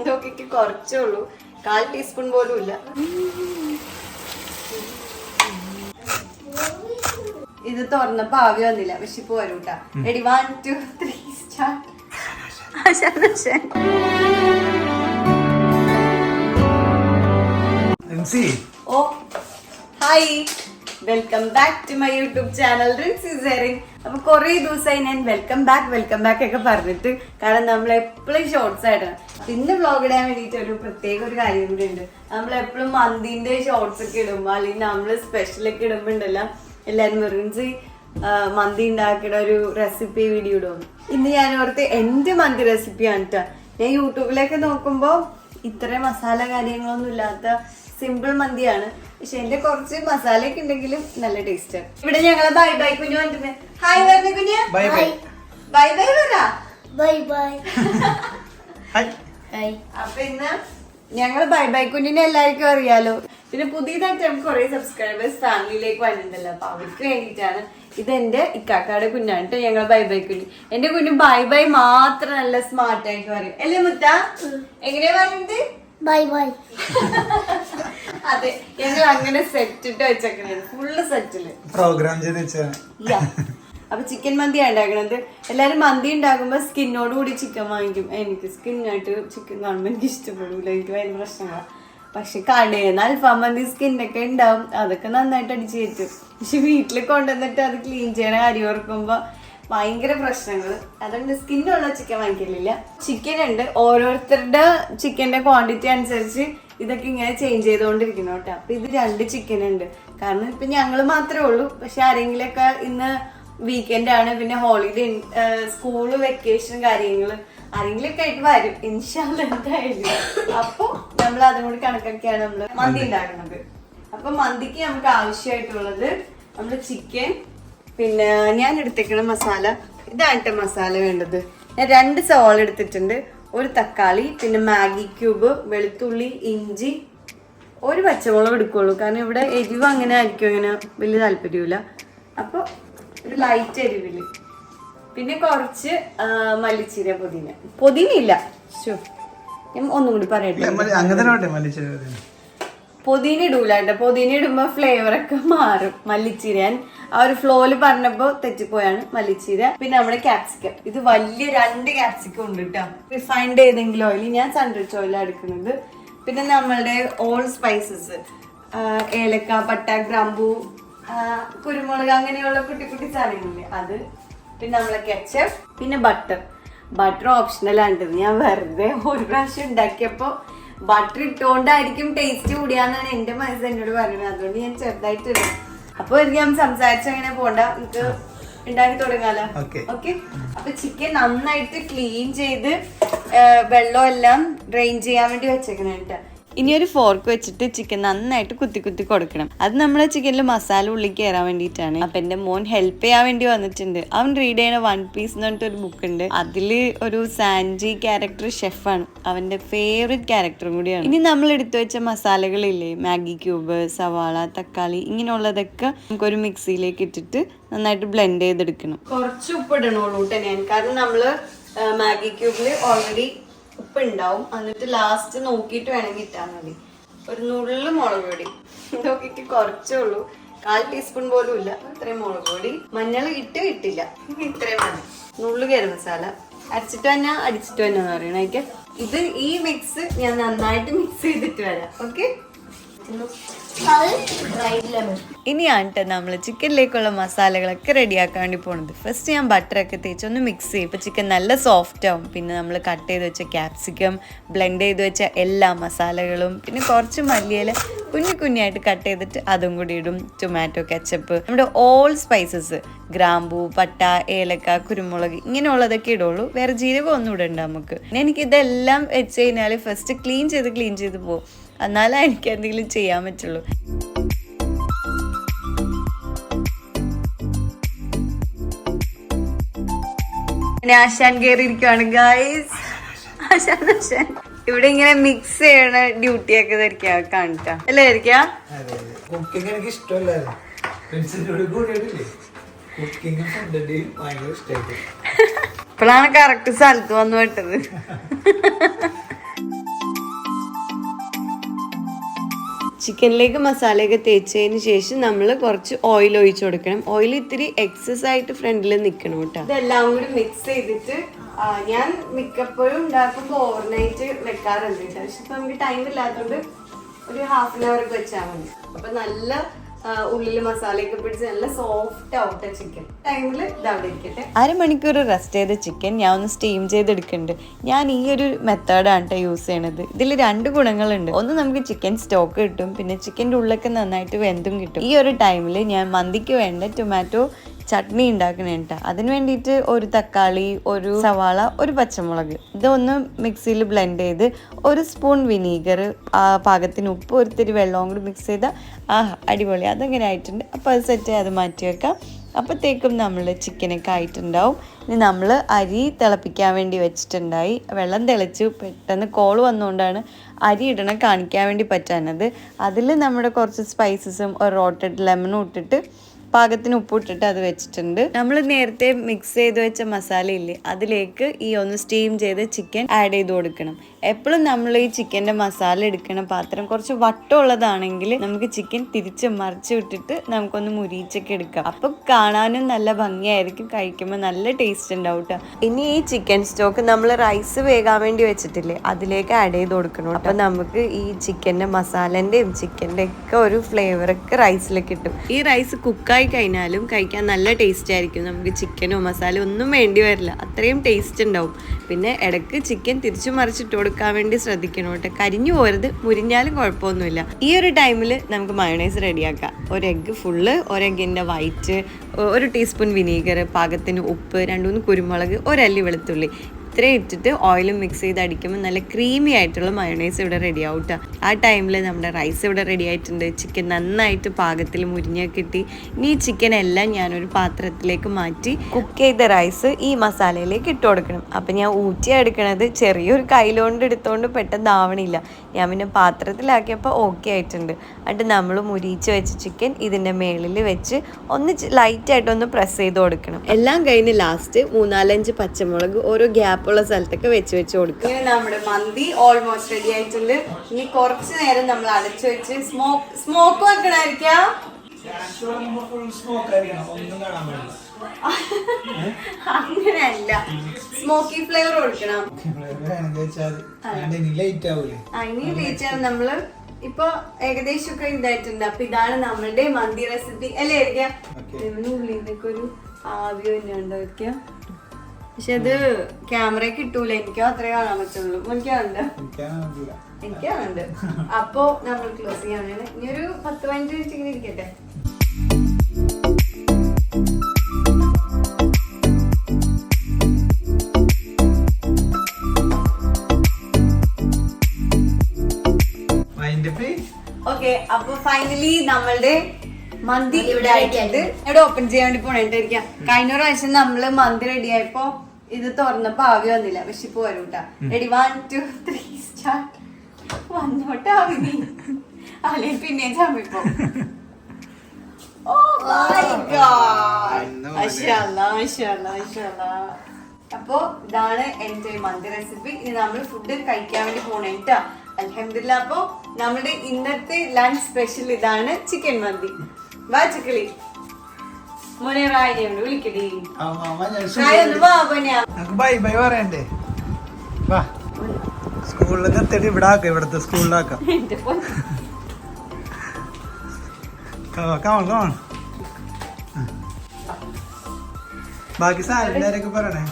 ഇതൊക്കെ കുറച്ചേ ഉള്ളൂ. കാൽ ടീസ്പൂൺ പോലും ഇല്ല. ഇത് തുറന്നപ്പോ ആവി വന്നില്ല. പക്ഷെ ഇപ്പൊ വരൂട്ടാ എടി one two three start oh hi. Welcome back to my YouTube channel rinse അപ്പൊ കുറെ ദിവസമായി ഞാൻ വെൽക്കം ബാക്ക് വെൽക്കം ബാക്ക് ഒക്കെ പറഞ്ഞിട്ട്. കാരണം നമ്മൾ എപ്പോഴും ഷോർട്സ് ആയിട്ടാണ്. ഇന്ന് വ്ളോഗ് ഇടാൻ വേണ്ടിയിട്ട് ഒരു പ്രത്യേക ഒരു കാര്യം കൂടി ഉണ്ട്. നമ്മൾ എപ്പോഴും മന്തിന്റെ ഷോർട്സ് ഒക്കെ ഇടുമ്പോ അല്ലെങ്കിൽ നമ്മൾ സ്പെഷ്യൽ ഒക്കെ ഇടുമ്പോ ഉണ്ടല്ലോ എല്ലാരും മെറിൻസ് മന്തി ഉണ്ടാക്കിയുടെ ഒരു റെസിപ്പി വീഡിയോ ഇടും. ഇന്ന് ഞാൻ ഓർത്ത് എന്റെ മന്തി റെസിപ്പിയാണ് കേട്ടോ ഞാൻ യൂട്യൂബിലൊക്കെ നോക്കുമ്പോ ഇത്ര മസാല കാര്യങ്ങളൊന്നും ഇല്ലാത്ത സിമ്പിൾ മന്തിയാണ്. പക്ഷെ എന്റെ കുറച്ച് മസാലയൊക്കെ ഉണ്ടെങ്കിലും നല്ല ടേസ്റ്റ് ആണ് ഇവിടെ ഞങ്ങളെ ബൈ ബൈ കുഞ്ഞു വന്നിട്ടുണ്ട്. ഹായ് പറഞ്ഞ കുഞ്ഞു ബൈ ബൈ ബൈ ബൈ പറ ബൈ ബൈ ഹായ് ബൈ അപ്പൊ ഇന്ന് ഞങ്ങൾ ബൈ ബൈ കുഞ്ഞിനെ എല്ലാവർക്കും അറിയാലോ. പിന്നെ പുതിയതായിട്ട് നമുക്ക് കുറെ സബ്സ്ക്രൈബേഴ്സ് ഫാമിലിയിലേക്ക് വന്നിട്ടുണ്ടല്ലോ. അപ്പൊ അവർക്ക് വേണ്ടിയിട്ടാണ് ഇത് എന്റെ ഇക്കാക്കാടെ കുഞ്ഞാണ് കേട്ടോ ഞങ്ങളെ ബൈ ബൈ കുഞ്ഞ്. എന്റെ കുഞ്ഞ് ബൈ ബൈ മാത്രം നല്ല സ്മാർട്ട് ആയിട്ട് പറയും. അല്ലേ മുത്ത? എങ്ങനെയാ പറയുന്നത് ബൈ ബൈ. അതെ ഞങ്ങൾ അങ്ങനെ സെറ്റ് ഇട്ട് വെച്ചേക്കണേ ഫുള്ള് സെറ്റിൽ പ്രോഗ്രാം ചെയ്ത് വെച്ചാ അപ്പൊ ചിക്കൻ മന്തി ഉണ്ടാക്കണത് എല്ലാരും മന്തി ഉണ്ടാക്കുമ്പോ സ്കിന്നോട് കൂടി ചിക്കൻ വാങ്ങിക്കും. എനിക്ക് സ്കിന്നായിട്ട് ചിക്കൻ കാണുമ്പോ എനിക്ക് ഇഷ്ടപ്പെടൂല. എനിക്ക് ഭയങ്കര പ്രശ്നങ്ങളാ പക്ഷെ കടയിൽ അൽഫാം മന്തി സ്കിന്നൊക്കെ ഉണ്ടാവും അതൊക്കെ നന്നായിട്ട് അടിച്ചു കയറ്റും. പക്ഷെ വീട്ടിൽ കൊണ്ടുവന്നിട്ട് അത് ക്ലീൻ ചെയ്യണ കാര്യം ഓർക്കുമ്പോ ഭയങ്കര പ്രശ്നങ്ങൾ. അതുകൊണ്ട് സ്കിന്നുള്ള ചിക്കൻ വാങ്ങിക്കലില്ല. ചിക്കൻ ഉണ്ട്. ഓരോരുത്തരുടെ ചിക്കന്റെ ക്വാണ്ടിറ്റി അനുസരിച്ച് ഇതൊക്കെ ഇങ്ങനെ ചേഞ്ച് ചെയ്തുകൊണ്ടിരിക്കുന്നു കേട്ടോ. അപ്പൊ ഇത് രണ്ട് ചിക്കൻ ഉണ്ട്. കാരണം ഇപ്പൊ ഞങ്ങൾ മാത്രമേ ഉള്ളൂ. പക്ഷെ ആരെങ്കിലൊക്കെ ഇന്ന് വീക്കെൻഡ് ആണ്. പിന്നെ ഹോളിഡേ സ്കൂൾ വെക്കേഷൻ കാര്യങ്ങൾ ആരെങ്കിലൊക്കെ ആയിട്ട് വരും. ഇൻഷാൽ എന്തായാലും. അപ്പൊ നമ്മൾ അതും കൂടി കണക്കാക്കിയാണ് നമ്മൾ മന്തി ഉണ്ടാക്കുന്നത്. അപ്പൊ മന്തിക്ക് നമുക്ക് ആവശ്യമായിട്ടുള്ളത് നമ്മൾ ചിക്കൻ പിന്നെ ഞാൻ എടുത്തേക്കണ മസാല. ഇതായിട്ട് മസാല വേണ്ടത്. ഞാൻ രണ്ട് സവാള എടുത്തിട്ടുണ്ട്. ഒരു തക്കാളി പിന്നെ മാഗി ക്യൂബ് വെളുത്തുള്ളി ഇഞ്ചി. ഒരു പച്ചമുളക് എടുക്കുള്ളൂ. കാരണം ഇവിടെ എരിവ് അങ്ങനെ ആയിരിക്കും. അങ്ങനെ വലിയ താല്പര്യമില്ല അപ്പോൾ ഒരു ലൈറ്റ് എരിവിൽ പിന്നെ കുറച്ച് മല്ലിച്ചീര പൊതിന. പൊതിന ഇല്ല ഞാൻ ഒന്നും കൂടി പറയട്ടെ. പൊതിന. ഇടൂലാട്ടെ പൊതിന ഇടുമ്പോ ഫ്ലേവർ ഒക്കെ മാറും. മല്ലിച്ചീര. ഞാൻ ആ ഒരു ഫ്ലോയിൽ പറഞ്ഞപ്പോ തെറ്റിപ്പോയാണ് മല്ലിച്ചീര. പിന്നെ നമ്മുടെ ക്യാപ്സിക്കം ഇത് വലിയ രണ്ട് ക്യാപ്സിക്കം ഉണ്ട് കേട്ടോ റിഫൈൻഡ് ഏതെങ്കിലും ഓയിൽ ഞാൻ സൺറിച്ച് ഓയിലാണ് എടുക്കുന്നത്. പിന്നെ നമ്മളുടെ ഓൾ സ്പൈസസ് ഏലക്ക പട്ട ഗ്രാമ്പൂ കുരുമുളക് അങ്ങനെയുള്ള കുട്ടി കുട്ടി സാധനങ്ങളില്ലേ? അത് പിന്നെ നമ്മളെ കെച്ചപ്പ് പിന്നെ ബട്ടർ. ബട്ടർ ഓപ്ഷണൽ ആണ് ഞാൻ വെറുതെ ഒരു പ്രാവശ്യം ഉണ്ടാക്കിയപ്പോ ബട്ടർ ഇട്ടുകൊണ്ടായിരിക്കും ടേസ്റ്റ് കൂടിയാന്നാണ് എന്റെ മനസ്സ് എന്നോട് പറയുന്നത് അതുകൊണ്ട് ഞാൻ ചെറുതായിട്ട് ഇടും. അപ്പൊ എനിക്ക് ഞാൻ സംസാരിച്ച് അങ്ങനെ പോണ്ട. നമുക്ക് ഉണ്ടാക്കി തുടങ്ങാലോ. ഓക്കെ. അപ്പൊ ചിക്കൻ നന്നായിട്ട് ക്ലീൻ ചെയ്ത് വെള്ളം എല്ലാം ഡ്രെയിൻ ചെയ്യാൻ വേണ്ടി വെച്ചേക്കണം കേട്ടോ ഇനി ഒരു ഫോർക്ക് വെച്ചിട്ട് ചിക്കൻ നന്നായിട്ട് കുത്തി കുത്തി കൊടുക്കണം. അത് നമ്മുടെ ചിക്കനിൽ മസാല ഉള്ളി കയറാൻ വേണ്ടിയിട്ടാണ്. അപ്പൊ എന്റെ മോൻ ഹെൽപ്പ് ചെയ്യാൻ വേണ്ടി വന്നിട്ടുണ്ട്. അവൻ റീഡ് ചെയ്യണ വൺ പീസ് എന്ന് പറഞ്ഞിട്ട് ഒരു ബുക്ക് ഉണ്ട്. അതിൽ ഒരു സാൻജി ക്യാരക്ടർ ഷെഫാണ് അവന്റെ ഫേവറേറ്റ് ക്യാരക്ടറും കൂടിയാണ്. ഇനി നമ്മൾ എടുത്തു വെച്ച മസാലകളില്ലേ മാഗി ക്യൂബ് സവാള തക്കാളി ഇങ്ങനെയുള്ളതൊക്കെ നമുക്കൊരു മിക്സിയിലേക്ക് ഇട്ടിട്ട് നന്നായിട്ട് ബ്ലെൻഡ് ചെയ്തെടുക്കണം. കുറച്ച് ഉപ്പ് ഇടണോളൂ ഞാൻ. കാരണം നമ്മൾ മാഗി ക്യൂബിൽ ഓൾറെഡി ഉപ്പ് ഉണ്ടാവും എന്നിട്ട് ലാസ്റ്റ് നോക്കിയിട്ട് വേണമെങ്കിൽ ഇട്ടാൽ മതി. ഒരു നുള്ളു മുളക് പൊടി. ഇതൊക്കെ കുറച്ചേ ഉള്ളൂ. കാൽ ടീസ്പൂൺ പോലും ഇല്ല. ഇത്രയും മുളക് പൊടി. മഞ്ഞൾ ഇട്ട് ഇട്ടില്ല ഇത്രയും മതി. നുള്ളു ഗരം മസാല. അരച്ചിട്ട് തന്നെ അടിച്ചിട്ട് തന്നെ എന്ന് ഇത് ഈ മിക്സ് ഞാൻ നന്നായിട്ട് മിക്സ് ചെയ്തിട്ട് വരാം. ഓക്കെ റൈറ്റ് ആണ്ട്ട്ട് നമ്മൾ ചിക്കനിലേക്കുള്ള മസാലകളൊക്കെ റെഡിയാക്കാൻ വേണ്ടി പോണത്. ഫസ്റ്റ് ഞാൻ ബട്ടറൊക്കെ തേച്ച് ഒന്ന് മിക്സ് ചെയ്യും. ഇപ്പം ചിക്കൻ നല്ല സോഫ്റ്റ് ആവും. പിന്നെ നമ്മൾ കട്ട് ചെയ്ത് വെച്ച ക്യാപ്സിക്കം ബ്ലെൻഡ് ചെയ്ത് വെച്ച എല്ലാ മസാലകളും പിന്നെ കുറച്ച് മല്ലിയില കുഞ്ഞു കുഞ്ഞായിട്ട് കട്ട് ചെയ്തിട്ട് അതും കൂടി ഇടും. ടൊമാറ്റോ കെച്ചപ്പ് നമ്മുടെ ഓൾ സ്പൈസസ് ഗ്രാമ്പൂ പട്ട ഏലക്ക കുരുമുളക് ഇങ്ങനെയുള്ളതൊക്കെ ഇടുള്ളൂ. വേറെ ജീരകം ഒന്നും ഇടണ്ട നമുക്ക്. എനിക്ക് ഇതെല്ലാം വെച്ച് കഴിഞ്ഞാൽ ഫസ്റ്റ് ക്ലീൻ ചെയ്ത് ക്ലീൻ ചെയ്ത് പോകും എന്നാലേ എനിക്ക് എന്തെങ്കിലും ചെയ്യാൻ പറ്റുള്ളൂ. ആശാൻ കയറിയിരിക്കുവാണ് ഗൈസ് ആശാൻ ആശാൻ. ഇവിടെ ഇങ്ങനെ മിക്സ് ചെയ്യണ ഡ്യൂട്ടി ഒക്കെ ധരിക്കാം കാണിക്കാം. അല്ലേ ധരിക്കാം കുക്കിംഗ് എനിക്ക് ഇഷ്ടമല്ലായിരുന്നു. ഇപ്പോഴാണ് കറക്റ്റ് സ്ഥലത്ത് വന്നു പെട്ടത്. ചിക്കനിലേക്ക് മസാലയൊക്കെ തേച്ചതിന് ശേഷം നമ്മൾ കുറച്ച് ഓയിൽ ഒഴിച്ചു കൊടുക്കണം. ഓയിൽ ഇത്തിരി എക്സസ് ആയിട്ട് ഫ്രണ്ടിൽ നിൽക്കണം കേട്ടോ. ഇതെല്ലാം കൂടി മിക്സ് ചെയ്തിട്ട് ഞാൻ മിക്കപ്പോഴും ഉണ്ടാക്കുമ്പോൾ ഓവർനൈറ്റ് വെക്കാറുണ്ട്. പക്ഷെ ഇപ്പം നമുക്ക് ടൈം ഇല്ലാത്തതുകൊണ്ട് ഒരു ഹാഫ് ആൻ അവർ ഒക്കെ വെച്ചാൽ മതി. അപ്പം നല്ല ഉള്ളിൽ മസാലയൊക്കെ പിടിച്ച് നല്ല സോഫ്റ്റ് ആവട്ടെ ചിക്കൻ ടൈമിൽ ഇതവിടെ ഇരിക്കട്ടെ. അരമണിക്കൂർ റെസ്റ്റ് ചെയ്ത ചിക്കൻ ഞാൻ ഒന്ന് സ്റ്റീം ചെയ്തെടുക്കുന്നുണ്ട്. ഞാൻ ഈ ഒരു മെത്തേഡാണ് കേട്ടോ യൂസ് ചെയ്യണത്. ഇതിൽ രണ്ട് ഗുണങ്ങളുണ്ട്. ഒന്ന് നമുക്ക് ചിക്കൻ സ്റ്റോക്ക് കിട്ടും. പിന്നെ ചിക്കന്റെ ഉള്ളൊക്കെ നന്നായിട്ട് വെന്തും കിട്ടും. ഈ ഒരു ടൈമിൽ ഞാൻ മന്തിക്ക് വേണ്ട ടൊമാറ്റോ ചട്നി ഉണ്ടാക്കണേട്ട അതിന് വേണ്ടിയിട്ട് ഒരു തക്കാളി ഒരു സവാള ഒരു പച്ചമുളക്. ഇതൊന്ന് മിക്സിയിൽ ബ്ലെൻഡ് ചെയ്ത് ഒരു സ്പൂൺ വിനീഗർ പാകത്തിന് ഉപ്പ് ഒരിത്തിരി വെള്ളവും കൂടി മിക്സ് ചെയ്താൽ ആഹാ അടിപൊളി. അതങ്ങനെ ആയിട്ടുണ്ട്? അപ്പോൾ അത് സെറ്റ് അത് മാറ്റി വെക്കാം. അപ്പോഴത്തേക്കും നമ്മൾ ചിക്കനൊക്കെ ആയിട്ടുണ്ടാവും. ഇനി നമ്മൾ അരി തിളപ്പിക്കാൻ വേണ്ടി വെച്ചിട്ടുണ്ടായി. വെള്ളം തിളച്ചു പെട്ടെന്ന് കോൾ വന്നുകൊണ്ടാണ് അരി ഇടണം കാണിക്കാൻ വേണ്ടി പറ്റാനത് അതിൽ നമ്മുടെ കുറച്ച് സ്പൈസസും ഒരു റോട്ടഡ് ലെമണും ഇട്ടിട്ട് പാകത്തിന് ഉപ്പിട്ടിട്ട് അത് വെച്ചിട്ടുണ്ട്. നമ്മൾ നേരത്തെ മിക്സ് ചെയ്ത് വെച്ച മസാല ഇല്ലേ അതിലേക്ക് ഈ ഒന്ന് സ്റ്റീം ചെയ്ത് ചിക്കൻ ആഡ് ചെയ്ത് കൊടുക്കണം. എപ്പോഴും നമ്മൾ ഈ ചിക്കന്റെ മസാല എടുക്കണ പാത്രം കുറച്ച് വട്ടമുള്ളതാണെങ്കിൽ നമുക്ക് ചിക്കൻ തിരിച്ച് മറിച്ച് വിട്ടിട്ട് നമുക്കൊന്ന് മുരിച്ചൊക്കെ എടുക്കാം. അപ്പം കാണാനും നല്ല ഭംഗിയായിരിക്കും കഴിക്കുമ്പോൾ നല്ല ടേസ്റ്റ് ഉണ്ടാവും കേട്ടോ ഇനി ഈ ചിക്കൻ സ്റ്റോക്ക് നമ്മൾ റൈസ് വേകാൻ വേണ്ടി വെച്ചിട്ടില്ലേ അതിലേക്ക് ആഡ് ചെയ്ത് കൊടുക്കണം. അപ്പം നമുക്ക് ഈ ചിക്കന്റെ മസാലന്റെയും ചിക്കന്റെ ഒക്കെ ഒരു ഫ്ലേവറൊക്കെ റൈസിൽ കിട്ടും. ഈ റൈസ് കുക്കായി കഴിഞ്ഞാലും കഴിക്കാൻ നല്ല ടേസ്റ്റ് ആയിരിക്കും. നമുക്ക് ചിക്കനോ മസാല ഒന്നും വേണ്ടി വരില്ല. അത്രയും ടേസ്റ്റ് ഉണ്ടാവും. പിന്നെ ഇടയ്ക്ക് ചിക്കൻ തിരിച്ചു മറിച്ചിട്ട് കൊടുക്കാൻ വേണ്ടി ശ്രദ്ധിക്കണം കേട്ടോ. കരിഞ്ഞു പോരുത് മുരിഞ്ഞാലും കുഴപ്പമൊന്നുമില്ല. ഈ ഒരു ടൈമിൽ നമുക്ക് മയണൈസ് റെഡിയാക്കാം ഒരു എഗ്ഗ് ഫുള്ള് ഒരു എഗ്ഗിന്റെ വൈറ്റ് ഒരു ടീസ്പൂൺ വിനീഗർ പാകത്തിന് ഉപ്പ് രണ്ട് മൂന്ന് കുരുമുളക് ഒരല്ലി വെളുത്തുള്ളി. ഇത്രയും ഇട്ടിട്ട് ഓയിലും മിക്സ് ചെയ്ത് അടിക്കുമ്പോൾ നല്ല ക്രീമി ആയിട്ടുള്ള മയോണൈസ് ഇവിടെ റെഡി ആവട്ടെ. ആ ടൈമിൽ നമ്മുടെ റൈസ് ഇവിടെ റെഡി ആയിട്ടുണ്ട്. ചിക്കൻ നന്നായിട്ട് പാകത്തിൽ മുരിഞ്ഞ കിട്ടി. ഇനി ഈ ചിക്കൻ എല്ലാം ഞാനൊരു പാത്രത്തിലേക്ക് മാറ്റി കുക്ക് ചെയ്ത റൈസ് ഈ മസാലയിലേക്ക് ഇട്ട് കൊടുക്കണം. അപ്പം ഞാൻ ഊറ്റി എടുക്കണത് ചെറിയൊരു കയ്യിലോണ്ട് എടുത്തുകൊണ്ട് പെട്ടെന്ന് ആവണില്ല. ഞാൻ പിന്നെ പാത്രത്തിലാക്കിയപ്പോൾ ഓക്കെ ആയിട്ടുണ്ട്. എന്നിട്ട് നമ്മൾ മുരിച്ച് വെച്ച ചിക്കൻ ഇതിന്റെ മേളിൽ വെച്ച് ഒന്ന് ലൈറ്റായിട്ടൊന്ന് പ്രസ് ചെയ്ത് കൊടുക്കണം. എല്ലാം കഴിഞ്ഞ് ലാസ്റ്റ് മൂന്നാലഞ്ച് പച്ചമുളക് ഓരോ ഗ്യാപ്പുള്ള സ്ഥലത്തൊക്കെ വെച്ച് വെച്ച് കൊടുക്കുക ഇങ്ങനെ നമ്മുടെ മന്തി ഓൾമോസ്റ്റ് റെഡി ആയിട്ടുണ്ട്. ഇനി കുറച്ച് നേരം നമ്മൾ അടച്ചു വെച്ച് സ്മോക്ക് സ്മോക്ക് വെക്കണായിരിക്കാം. അങ്ങനെയല്ല. സ്മോക്കി ഫ്ലേവർ കൊടുക്കണം. ഇനി ലേറ്റ് ആവൂലേ ആ, ഇനി ടീച്ചർ നമ്മൾ. ഇപ്പൊ ഏകദേശം ഒക്കെ ഇതായിട്ടുണ്ട്. അപ്പൊ ഇതാണ് നമ്മളുടെ മന്തി റെസിപ്പി അല്ലേ ഒരു ആവിയോ തന്നെ ഉണ്ടോ ഇരിക്കാം പക്ഷെ അത് ക്യാമറ കിട്ടൂല. എനിക്കോ അത്രേ കാണാൻ പറ്റുള്ളൂ. എനിക്കാണുണ്ട് എനിക്കാണുണ്ട്. അപ്പോ നമ്മൾ ക്ലോസ് ചെയ്യാനാണ് ഇനി ഒരു പത്ത് പതിനഞ്ച് മിനിറ്റ് ഇങ്ങനെ ഇരിക്കട്ടെ. ഓക്കെ അപ്പൊ ഫൈനലി നമ്മളുടെ മന്തി ഇവിടെ ആയിട്ടുണ്ട്. ഇവിടെ ഓപ്പൺ ചെയ്യാൻ വേണ്ടി പോണേണ്ടിരിക്കാം കഴിഞ്ഞ പ്രാവശ്യം നമ്മൾ മന്തി റെഡി ആയപ്പോ ഇത് തുറന്നപ്പോ ആവി വന്നില്ല. പക്ഷെ ഇപ്പൊ വരും ready one two three start വന്നോട്ടെ ആവി. അല്ലെ പിന്നെ ചമ്മിപ്പോ. ഓ മൈ ഗോഡ് അപ്പോ ഇതാണ് എന്റെ മന്തി റെസിപ്പി ഇത് നമ്മൾ ഫുഡ് കഴിക്കാൻ വേണ്ടി പോണേട്ടാ അലഹമില്ല അപ്പൊ നമ്മുടെ ഇന്നത്തെ ലഞ്ച് സ്പെഷ്യൽ ഇതാണ് ചിക്കൻ മന്തി. വാ മോനെ റായി വിളിക്കടി. റായി ഒന്ന് വാ പോനാ ബൈ ബൈ പറയണ്ടേ? വാ. സ്കൂളിൽ നിർത്തിയിട്ട് ഇവിടെ ആക്കാം ഇവിടുത്തെ സ്കൂളിലാക്കാം. പൊന്ന്. കമൺ ബാക്കി സാലറിക്കാരൊക്കെ പറയണേ?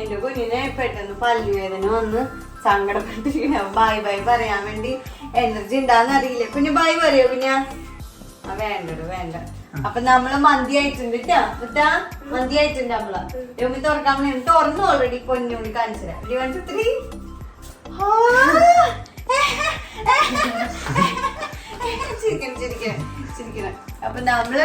എന്റെ കുഞ്ഞിനെ പെട്ടെന്ന് പല്ലുവേദന വന്ന് സങ്കടപ്പെട്ടിരിക്കുന്ന. ബൈ ബൈ പറയാൻ വേണ്ടി എനർജി ഉണ്ടാന്ന് അറിയില്ല. പിന്നെ ബൈ പറയോ ആ അപ്പൊ നമ്മൾ മന്തി ആയിട്ടുണ്ട് കേട്ടാ മന്തി ആയിട്ടുണ്ട് നമ്മൾ. രോമി തുറക്കാൻ വേണ്ടി തുറന്നു ഓൾറെഡി പൊന്നോടി കാണിച്ചു ത്രീ. അപ്പൊ നമ്മൾ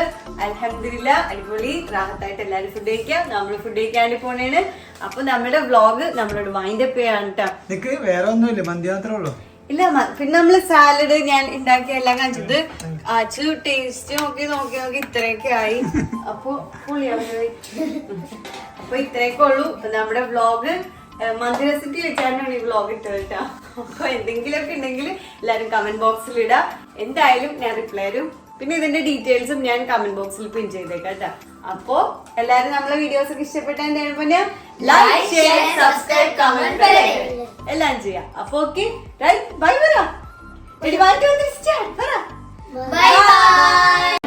അലഹമില്ല അടിപൊളി റാഹത്തായിട്ട് എല്ലാരും ഫുഡ് കഴിക്കാം. നമ്മൾ ഫുഡ് കഴിക്കാണ്ട് പോണേണ്. അപ്പൊ നമ്മുടെ വ്ളോഗ് നമ്മളോട് വൈൻഡപ്പ് ചെയ്യാണ് കേട്ടോ വേറെ ഒന്നുമില്ല മന്തി മാത്രമേ ഉള്ളൂ. ഇല്ല പിന്നെ നമ്മൾ സാലഡ് ഞാൻ ഉണ്ടാക്കിയ എല്ലാം കാണിച്ചത് അച്ചു ടേസ്റ്റ് നോക്കി നോക്കി നോക്കി ഇത്രയൊക്കെ ആയി. അപ്പൊ. അപ്പൊ ഇത്രയൊക്കെ ഉള്ളൂ. നമ്മുടെ വ്ളോഗ് മന്ദിര സിറ്റി വെച്ചാണ് ഈ വ്ളോഗ് ഇട്ടത് കേട്ടോ. അപ്പൊ എന്തെങ്കിലുമൊക്കെ ഉണ്ടെങ്കിൽ എല്ലാരും കമന്റ് ബോക്സിൽ ഇടാം. എന്തായാലും ഞാൻ റിപ്ലൈ തരും. പിന്നെ ഇതിന്റെ ഡീറ്റെയിൽസും ഞാൻ കമന്റ് ബോക്സിൽ പിൻ ചെയ്തേക്കാം കേട്ടോ. അപ്പോ എല്ലാരും നമ്മളെ വീഡിയോസ് ഒക്കെ ഇഷ്ടപ്പെട്ട ലൈക്ക് ഷെയർ സബ്സ്ക്രൈബ് കമന്റ് എല്ലാം ചെയ്യാം. അപ്പൊ ഓക്കെ ബൈ പറ ബൈ ബൈ